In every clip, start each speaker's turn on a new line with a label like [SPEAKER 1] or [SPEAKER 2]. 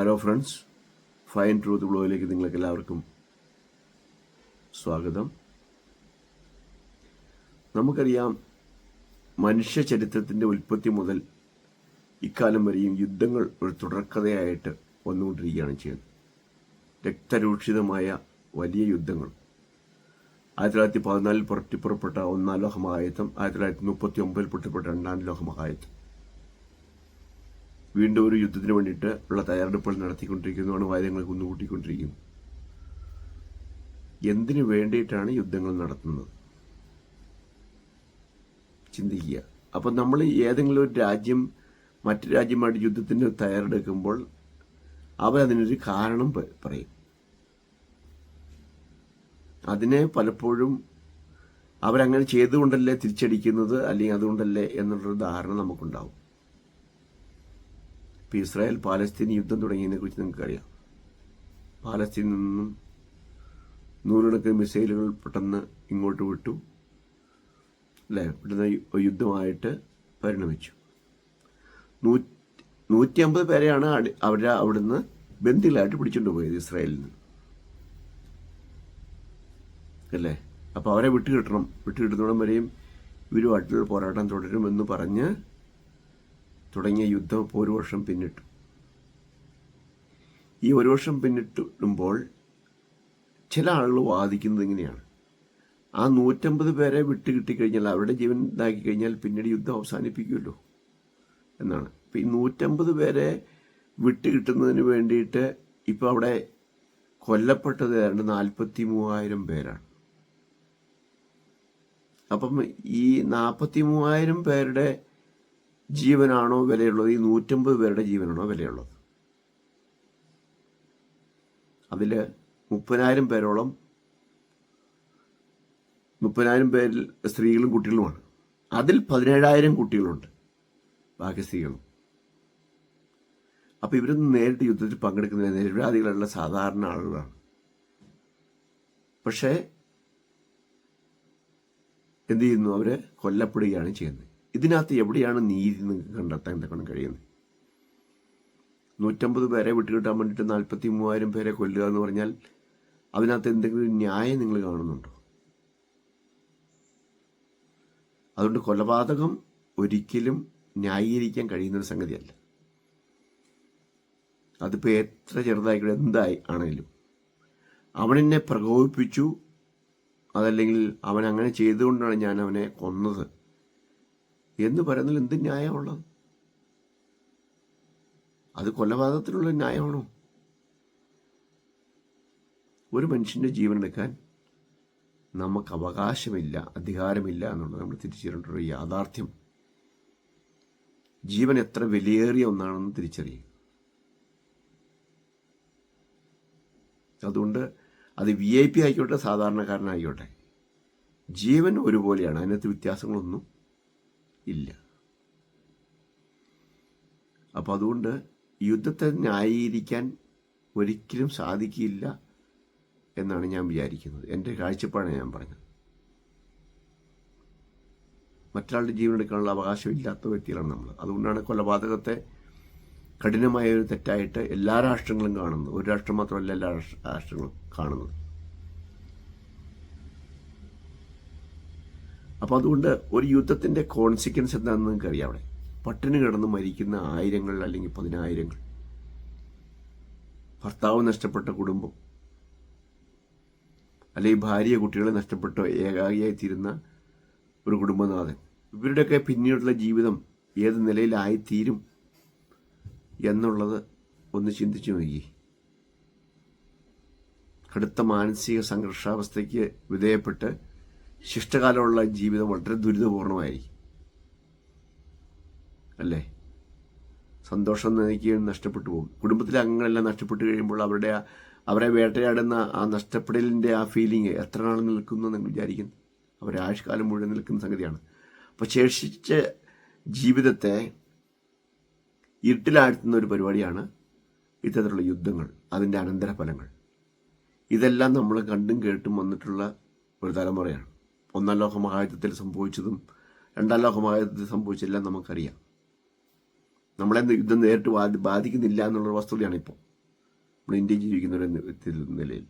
[SPEAKER 1] Hello friends fine truth ബ്ലോഗിലേക്ക് നിങ്ങൾക്ക് എല്ലാവർക്കും സ്വാഗതം. നമുക്കറിയാം മനുഷ്യ ചരിത്രത്തിന്റെ ഉൽപ്പത്തി മുതൽ ഇക്കാലം വരെയും യുദ്ധങ്ങൾ ഒരു തുടർക്കഥയായിട്ട് വന്നുകൊണ്ടിരിക്കുകയാണ് ചെയ്യുന്നത്. രക്തരൂക്ഷിതമായ വലിയ യുദ്ധങ്ങൾ. ആയിരത്തി തൊള്ളായിരത്തി പതിനാലിൽ പുറത്തിപ്പുറപ്പെട്ട ഒന്നാം ലോക മഹായുദ്ധം ആയിരത്തി തൊള്ളായിരത്തി മുപ്പത്തി ഒമ്പതിൽ പുറത്തിപ്പെട്ട രണ്ടാം ലോക മഹായുദ്ധം. വീണ്ടും ഒരു യുദ്ധത്തിന് വേണ്ടിയിട്ട് ഉള്ള തയ്യാറെടുപ്പുകൾ നടത്തിക്കൊണ്ടിരിക്കുന്നതാണ് അണുവായുധങ്ങൾ കുന്നുകൂട്ടിക്കൊണ്ടിരിക്കുന്നു എന്തിനു വേണ്ടിയിട്ടാണ് യുദ്ധങ്ങൾ നടത്തുന്നത്? ചിന്തിക്കുക. അപ്പം നമ്മൾ ഏതെങ്കിലും ഒരു രാജ്യം മറ്റു രാജ്യമായിട്ട് യുദ്ധത്തിന് തയ്യാറെടുക്കുമ്പോൾ അവരതിനൊരു കാരണം പറയും. അതിനെ പലപ്പോഴും അവരങ്ങനെ ചെയ്തുകൊണ്ടല്ലേ തിരിച്ചടിക്കുന്നത് അല്ലെങ്കിൽ അതുകൊണ്ടല്ലേ എന്നുള്ളൊരു ധാരണ നമുക്കുണ്ടാവും. ഇപ്പം ഇസ്രായേൽ പാലസ്തീൻ യുദ്ധം തുടങ്ങിയതിനെ കുറിച്ച് നിങ്ങൾക്കറിയാം. പാലസ്തീനിൽ നിന്നും നൂറുകണക്കിന് മിസൈലുകൾ പെട്ടെന്ന് ഇങ്ങോട്ട് വിട്ടു. അല്ലേ? പെട്ടെന്ന് യുദ്ധമായിട്ട് പരിണമിച്ചു. നൂറ്റി നൂറ്റി അമ്പത് പേരെയാണ് അവരെ അവിടുന്ന് ബന്ദികളായിട്ട് പിടിച്ചുകൊണ്ട് പോയത് ഇസ്രായേലിൽ നിന്ന്. അല്ലേ? അപ്പോൾ അവരെ വിട്ടുകിട്ടണം. വിട്ടുകിട്ടുന്നിടം വരെയും ഇവരുമായിട്ടുള്ള പോരാട്ടം തുടരുമെന്ന് പറഞ്ഞ് തുടങ്ങിയ യുദ്ധം ഇപ്പോൾ ഒരു വർഷം പിന്നിട്ടു. ഈ ഒരു വർഷം പിന്നിട്ടിടുമ്പോൾ ചില ആളുകൾ വാദിക്കുന്നത് ഇങ്ങനെയാണ്. ആ നൂറ്റമ്പത് പേരെ വിട്ട് കിട്ടിക്കഴിഞ്ഞാൽ അവരുടെ ജീവൻ ഇതാക്കി കഴിഞ്ഞാൽ പിന്നീട് യുദ്ധം അവസാനിപ്പിക്കുമല്ലോ എന്നാണ്. ഇപ്പം ഈ നൂറ്റമ്പത് പേരെ വിട്ട് കിട്ടുന്നതിന് വേണ്ടിയിട്ട് ഇപ്പോൾ അവിടെ കൊല്ലപ്പെട്ടത് ഏതാണ്ട് നാൽപ്പത്തി മൂവായിരം പേരാണ്. അപ്പം ഈ നാൽപ്പത്തി മൂവായിരം പേരുടെ ജീവനാണോ വിലയുള്ളത്? ഈ നൂറ്റമ്പത് പേരുടെ ജീവനാണോ വിലയുള്ളത്? അതിൽ മുപ്പതിനായിരം പേരോളം മുപ്പതിനായിരം പേരിൽ സ്ത്രീകളും കുട്ടികളുമാണ്. അതിൽ പതിനേഴായിരം കുട്ടികളുണ്ട് ബാക്കി സ്ത്രീകളും. അപ്പോൾ ഇവരൊന്നും നേരിട്ട് യുദ്ധത്തിൽ പങ്കെടുക്കുന്ന നിരപരാധികളുള്ള സാധാരണ ആളുകളാണ്. പക്ഷേ എന്ത് ചെയ്യുന്നു? അവരെ കൊല്ലപ്പെടുകയാണ് ചെയ്യുന്നത്. ഇതിനകത്ത് എവിടെയാണ് നീതി നിങ്ങൾക്ക് കണ്ടെത്താൻ തക്കണം കഴിയുന്നത്? നൂറ്റമ്പത് പേരെ വിട്ടുകിട്ടാൻ വേണ്ടിയിട്ട് നാൽപ്പത്തി മൂവായിരം പേരെ കൊല്ലുക എന്ന് പറഞ്ഞാൽ അതിനകത്ത് എന്തെങ്കിലും ന്യായം നിങ്ങൾ കാണുന്നുണ്ടോ? അതുകൊണ്ട് കൊലപാതകം ഒരിക്കലും ന്യായീകരിക്കാൻ കഴിയുന്നൊരു സംഗതിയല്ല. അതിപ്പോൾ എത്ര ചെറുതായിക്കോട്ടെ എന്തായി ആണെങ്കിലും. അവനെന്നെ പ്രകോപിപ്പിച്ചു അതല്ലെങ്കിൽ അവൻ അങ്ങനെ ചെയ്തുകൊണ്ടാണ് ഞാൻ അവനെ കൊന്നത്. എന്ന് പറയുന്നതിൽ എന്ത് ന്യായമുള്ളത് അത് കൊലപാതകത്തിനുള്ള ന്യായമാണോ? ഒരു മനുഷ്യന്റെ ജീവനെടുക്കാൻ നമുക്ക് അവകാശമില്ല അധികാരമില്ല എന്നുള്ളത് നമ്മൾ തിരിച്ചറിയേണ്ട ഒരു യാഥാർത്ഥ്യം. ജീവൻ എത്ര വിലയേറിയ ഒന്നാണെന്ന് തിരിച്ചറിയുക. അതുകൊണ്ട് അത് വി ഐ പി ആയിക്കോട്ടെ സാധാരണക്കാരനായിക്കോട്ടെ ജീവൻ ഒരുപോലെയാണ്. അതിനകത്ത് വ്യത്യാസങ്ങളൊന്നും ഇല്ല. അപ്പോൾ അതുകൊണ്ട് യുദ്ധത്തെ ന്യായീകരിക്കാൻ ഒരിക്കലും സാധിക്കില്ല എന്നാണ് ഞാൻ വിചാരിക്കുന്നത്. എന്റെ കാഴ്ചപ്പാടാണ് ഞാൻ പറഞ്ഞത്. മറ്റൊരാളുടെ ജീവനെടുക്കാനുള്ള അവകാശം ഇല്ലാത്ത വ്യക്തികളാണ് നമ്മൾ അതുകൊണ്ടാണ് കൊലപാതകത്തെ കഠിനമായ ഒരു തെറ്റായിട്ട് എല്ലാ രാഷ്ട്രങ്ങളും കാണുന്നത്. ഒരു രാഷ്ട്രം മാത്രമല്ല എല്ലാ രാഷ്ട്ര- രാഷ്ട്രങ്ങളും കാണുന്നത്. അപ്പോൾ അതുകൊണ്ട് ഒരു യുദ്ധത്തിന്റെ കോൺസിക്വൻസ് എന്താണെന്ന് നിങ്ങൾക്ക് അറിയാം അവിടെ. പട്ടിണി കിടന്ന് മരിക്കുന്ന ആയിരങ്ങൾ അല്ലെങ്കിൽ പതിനായിരങ്ങൾ. ഭർത്താവ് നഷ്ടപ്പെട്ട കുടുംബം. അല്ലെങ്കിൽ ഭാര്യ കുട്ടികളെ നഷ്ടപ്പെട്ട ഏകാഗിയായി തീരുന്ന ഒരു കുടുംബനാഥൻ. ഇവരുടെയൊക്കെ പിന്നീടുള്ള ജീവിതം ഏത് നിലയിലായിത്തീരും എന്നുള്ളത് ഒന്ന് ചിന്തിച്ചു നോക്കി. കടുത്ത മാനസിക സംഘർഷാവസ്ഥയ്ക്ക് വിധേയപ്പെട്ട് ശിഷ്ടകാലമുള്ള ജീവിതം വളരെ ദുരിതപൂർണമായിരിക്കും അല്ലേ? സന്തോഷം നയിക്കുകയും നഷ്ടപ്പെട്ടു പോകും. കുടുംബത്തിലെ അംഗങ്ങളെല്ലാം നഷ്ടപ്പെട്ടു കഴിയുമ്പോൾ അവരുടെ അവരെ വേട്ടയാടുന്ന ആ നഷ്ടപ്പെടലിന്റെ ആ ഫീലിംഗ് എത്ര നാൾ നിൽക്കുന്നു എന്ന് വിചാരിക്കുന്നു? അവരെ ആയുഷ്കാലം മുഴുവൻ നിൽക്കുന്ന സംഗതിയാണ്. അപ്പോൾ ശേഷിച്ച ജീവിതത്തെ ഇരുട്ടിലാഴ്ത്തുന്ന ഒരു പരിപാടിയാണ് ഇത്തരത്തിലുള്ള യുദ്ധങ്ങൾ അതിന്റെ അനന്തരഫലങ്ങൾ. ഇതെല്ലാം നമ്മൾ കണ്ടും കേട്ടും വന്നിട്ടുള്ള ഒരു തലമുറയാണ്. ഒന്നാം ലോക മഹായുദ്ധത്തിൽ സംഭവിച്ചതും രണ്ടാം ലോക മഹായുദ്ധത്തിൽ സംഭവിച്ചതെല്ലാം നമുക്കറിയാം. നമ്മളെ യുദ്ധം നേരിട്ട് ബാധി- ബാധിക്കുന്നില്ല എന്നുള്ള വസ്തുതയാണ് ഇപ്പോൾ. നമ്മൾ ഇന്ത്യ ജീവിക്കുന്ന ഒരു വ്യക്തി നിലയിൽ.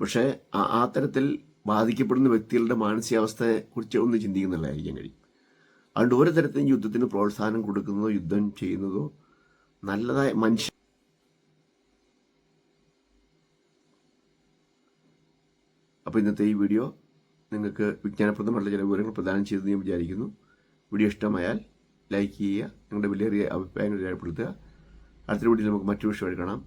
[SPEAKER 1] പക്ഷേ ആ- തരത്തിൽ ബാധിക്കപ്പെടുന്ന വ്യക്തികളുടെ മാനസികാവസ്ഥയെ കുറിച്ച് ഒന്ന് ചിന്തിക്കുന്നുള്ളതായിരിക്കാൻ കഴിയും. അതുകൊണ്ട് ഒരു തരത്തിലും യുദ്ധത്തിന് പ്രോത്സാഹനം കൊടുക്കുന്നതോ യുദ്ധം ചെയ്യുന്നതോ നല്ലതായ മനുഷ്യ അപ്പോൾ ഇന്നത്തെ ഈ വീഡിയോ നിങ്ങൾക്ക് വിജ്ഞാനപ്രദമായിട്ടുള്ള ചില വിവരങ്ങൾ പ്രദാനം ചെയ്തെന്ന് ഞാൻ വിചാരിക്കുന്നു. വീഡിയോ ഇഷ്ടമായാൽ ലൈക്ക് ചെയ്യുക. നിങ്ങളുടെ വിലയേറിയ അഭിപ്രായങ്ങൾ രേഖപ്പെടുത്തുക. അടുത്ത വീഡിയോയിൽ നമുക്ക് മറ്റൊരു വിഷയമായി കാണാം.